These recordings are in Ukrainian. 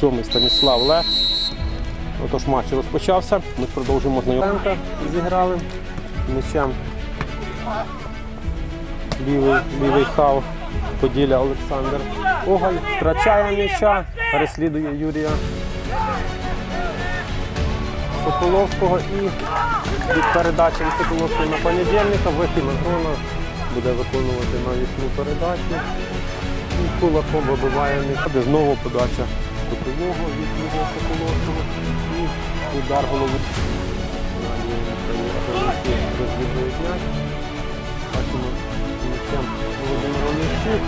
27-й Станіслав Ле. Отож матч розпочався. Ми продовжуємо знайомитися. Зіграли м'ячем. Лівий, лівий хав Поділля Олександр Огаль втрачає м'яча, переслідує Юрія Соколовського і від передачі Соколовського на понедільника вихід Грона буде виконувати навісну передачу. І кулаком вибиває м'яч. Знову подача кутового від Юрія Соколовського і удар голови. На краї розвідують м'яч. Бачимо м'ячем Володимир Онищук.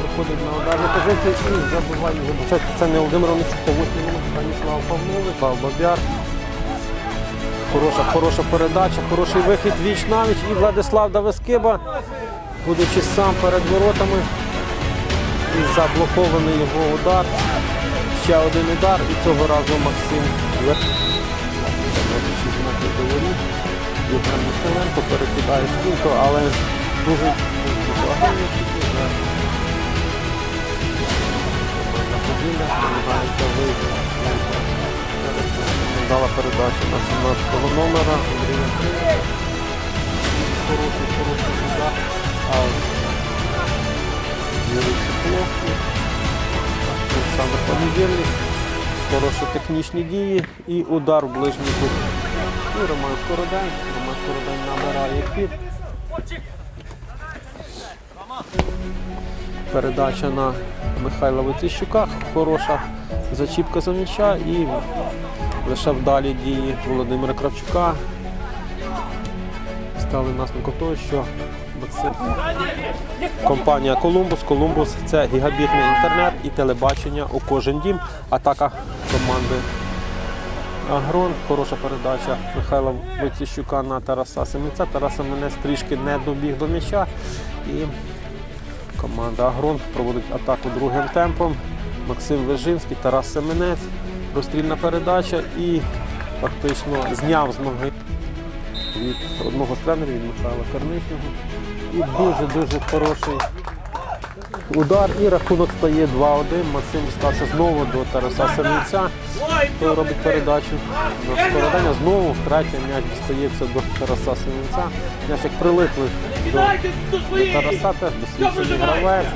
Проходить на ударну позицію і забиває. Вибачайте, Це не Володимир Онищук, це 8 минут Станіслав Павлович, Пав Бабяр. Хороша, хороша передача, хороший вихід віч на віч. І Владислав Давискиба, будучи сам перед воротами. І заблокований його удар. Ще один удар. І цього разу Максим Лев. 26 метрів. Євген Михайленко перекидає стінку, але дуже поділля намагається вийти. Дала передача на 17 номера Хороший, хороший удар. Юрій Соколовський. Олександр Хороші технічні дії і удар в ближній кут. І Роман Скородень. Роман Скородень набирає хід. Передача на Михайла Витищука. Хороша зачіпка за м'яча і лише вдалі дії Володимира Кравчука стали наслідком того, що Максим Компанія Колумбус. Колумбус це гігабітний інтернет і телебачення у кожен дім. Атака команди Агрон. Хороша передача Михайла Войціщука на Тараса Семенця. Тарас Семенець трішки не добіг до м'яча. І команда Агрон проводить атаку другим темпом. Максим Вежинський, Тарас Семенець. Розстрільна передача і фактично зняв з ноги від одного з тренерів від Михайла Карничного. І дуже-дуже хороший удар. І рахунок стає 2-1. Максим стався знову до Тараса Семенця. Той робить передачу на скородання. Знову втретє м'яч дістається до Тараса Семенця. М'яч як прилиплий до, до Тараса, теж досвідчений гравець.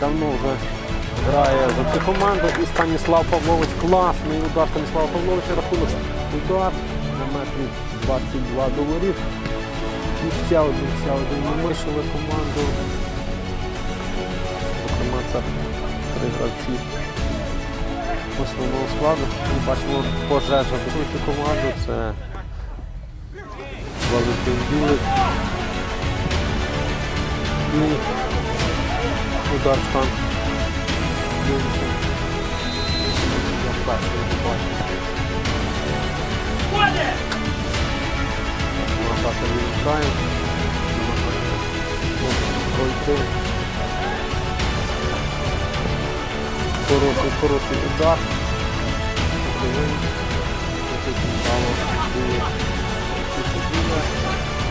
Давно вже грає за цю команду. І Станіслав Павлович класний удар Станіслава Павловича. Рахунок удар на метрі 22 до воріт. І ще один, ще один намишили команду. Зокрема, це три гравці основного складу. Ми бачимо пожежа цю команду. Це Валентин Білик. І удар штанг. Я вперше його бачу.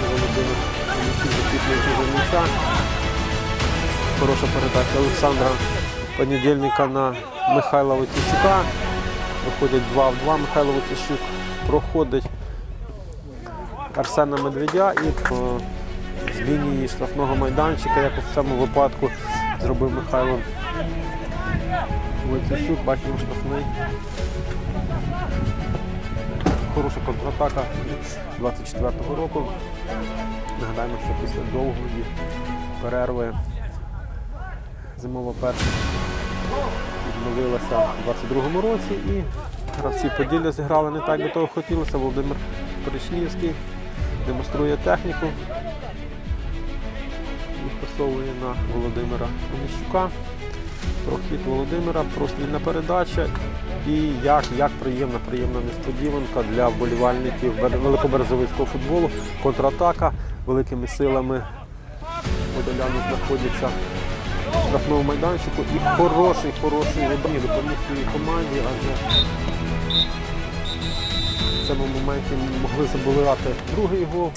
Володимир Олексій закріплюється за м'яча. Хороша передача Олександра Понедільника на Михайла Вотічука. Виходять 2 в 2. Михайло Вотічук проходить Арсена Медведя і по з лінії штрафного майданчика, як у цьому випадку зробив Михайло Войцещук, бачимо штрафний. Хороша контратака 24-го року. Нагадаємо, що після довгої перерви зимова перша відновилася у 22-му році і гравці Поділля зіграли не так, як того хотілося. Володимир Перечнівський демонструє техніку і пасовує на Володимира Онищука. Прохід Володимира, прострільна передача. І як, як приємна, приємна несподіванка для вболівальників Вел- великоберезовицького футболу. Контратака великими силами подоляни знаходяться в штрафному майданчику. І хороший, хороший вибір допоміг своїй команді, адже в цьому моменті могли заболівати другий гол.